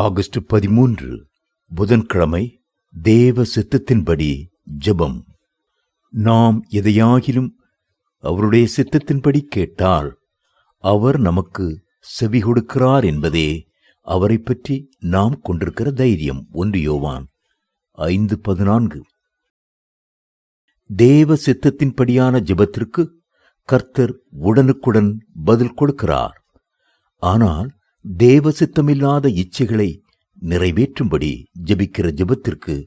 August பதிமூன்று புதன்கிழமை தேவ சித்தத்தின்படி ஜெபம். நாம் எதையாகிலும் அவருடைய சித்தத்தின்படி கேட்டால் அவர் நமக்கு செவி கொடுக்கிறார் என்பதே அவரை பற்றி நாம் கொண்டிருக்கிற தைரியம். ஒன்று யோவான் ஐந்து பதினான்கு. தேவ சித்தத்தின்படியான ஜெபத்திற்கு கர்த்தர் உடனுக்குடன் பதில் கொடுக்கிறார். ஆனால் தேவ சித்தமில்லாத இச்சைகளை நிறைவேற்றும்படி ஜெபிக்கிற ஜெபத்திற்கு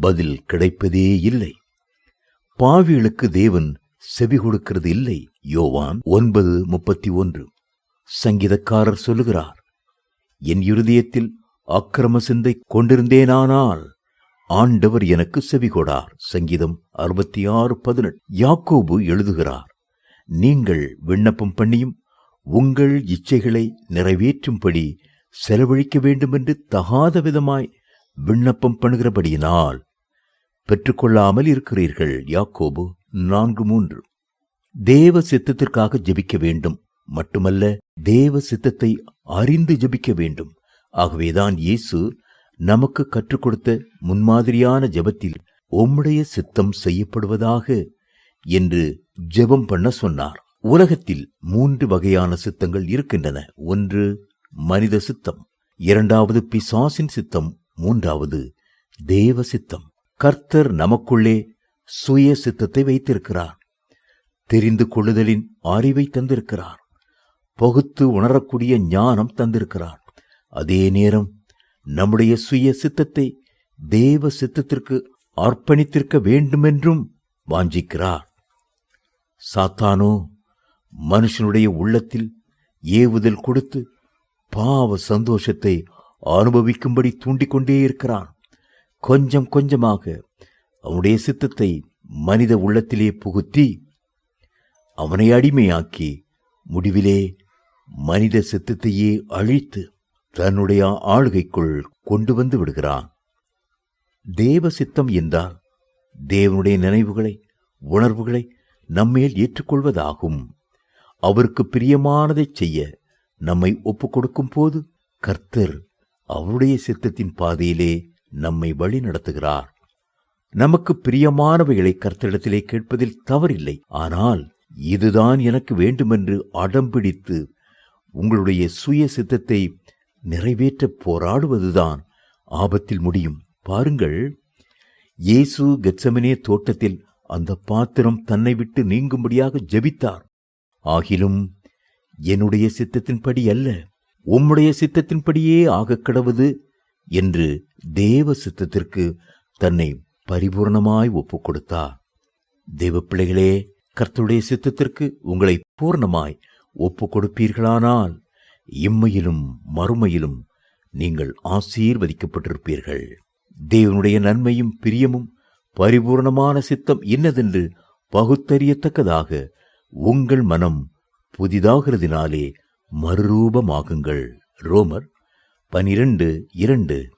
பதில் கிடைப்பதே இல்லை. பாவிகளுக்கு தேவன் செவி கொடுக்கிறது இல்லை. யோவான் ஒன்பது முப்பத்தி ஒன்று சங்கீதக்காரர் சொல்லுகிறார் என் இருதயத்தில் அக்கிரம சிந்தை கொண்டிருந்தேனானால் ஆண்டவர் எனக்கு செவி கொடார். சங்கீதம் அறுபத்தி ஆறு பதினெட்டு. யாக்கோபு எழுதுகிறார் நீங்கள் விண்ணப்பம் பண்ணியும் உங்கள் இச்சைகளை நிறைவேற்றும்படி செலவழிக்க வேண்டுமென்று தகாத விதமாய் விண்ணப்பம் பண்ணுகிறபடியினால் பெற்றுக்கொள்ளாமல் இருக்கிறீர்கள். யாக்கோபு நான்கு மூன்று. தேவ சித்தத்திற்காக ஜெபிக்க வேண்டும். மட்டுமல்ல தேவ சித்தத்தை அறிந்து ஜெபிக்க வேண்டும். ஆகவேதான் இயேசு நமக்கு கற்றுக் கொடுத்த முன்மாதிரியான ஜெபத்தில் உம்முடைய சித்தம் செய்யப்படுவதாக என்று ஜெபம் பண்ண சொன்னார். உலகத்தில் மூன்று வகையான சித்தங்கள் இருக்கின்றன. ஒன்று மனித சித்தம். இரண்டாவது பிசாசின் சித்தம். மூன்றாவது தேவ சித்தம். கர்த்தர் நமக்குள்ளே சுய சித்தத்தை வைத்திருக்கிறார். தெரிந்து கொள்ளுதலின் அறிவை தந்திருக்கிறார். பகுத்து உணரக்கூடிய ஞானம் தந்திருக்கிறார். அதே நேரம் நம்முடைய சுய சித்தத்தை தேவ சித்தத்திற்கு அர்ப்பணித்திருக்க வேண்டுமென்றும் வாஞ்சிக்கிறார். சாத்தானோ மனுஷனுடைய உள்ளத்தில் ஏவுதல் கொடுத்து பாவ சந்தோஷத்தை அனுபவிக்கும்படி தூண்டிக்கொண்டே இருக்கிறான். கொஞ்சம் கொஞ்சமாக அவனுடைய சித்தத்தை மனித உள்ளத்திலே புகுத்தி அவனை அடிமையாக்கி முடிவிலே மனித சித்தத்தையே அழித்து தன்னுடைய ஆளுகைக்குள் கொண்டு வந்து விடுகிறான். தேவ சித்தம் என்றால் தேவனுடைய நினைவுகளை உணர்வுகளை நம்மேல் ஏற்றுக்கொள்வதாகும். அவருக்கு பிரியமானதைச் செய்ய நம்மை ஒப்புக் கொடுக்கும் போது கர்த்தர் அவருடைய சித்தத்தின் பாதையிலே நம்மை வழி நடத்துகிறார். நமக்கு பிரியமானவைகளை கர்த்தரிடத்திலே கேட்பதில் தவறில்லை. ஆனால் இதுதான் எனக்கு வேண்டுமென்று அடம்பிடித்து உங்களுடைய சுய சித்தத்தை நிறைவேற்ற போராடுவதுதான் ஆபத்தில் முடியும். பாருங்கள் இயேசு கெட்சமனே தோட்டத்தில் அந்த பாத்திரம் தன்னை விட்டு நீங்கும்படியாக ஜெபித்தார். ஆகிலும் என்னுடைய சித்தத்தின்படி அல்ல உம்முடைய சித்தத்தின்படியே ஆகக் கடவுது என்று தேவ சித்தத்திற்கு தன்னை பரிபூர்ணமாய் ஒப்புக் கொடுத்தார் தேவ பிள்ளைகளே கர்த்தருடைய சித்தத்திற்கு உங்களை பூர்ணமாய் ஒப்புக் கொடுப்பீர்களானால் இம்மையிலும் மறுமையிலும் நீங்கள் ஆசீர்வதிக்கப்பட்டிருப்பீர்கள். தேவனுடைய நன்மையும் பிரியமும் பரிபூர்ணமான சித்தம் இன்னதென்று பகுத்தறியத்தக்கதாக உங்கள் மனம் புதிதாகிறதினாலே மறுரூபமாகுங்கள். ரோமர் பனிரெண்டு இரண்டு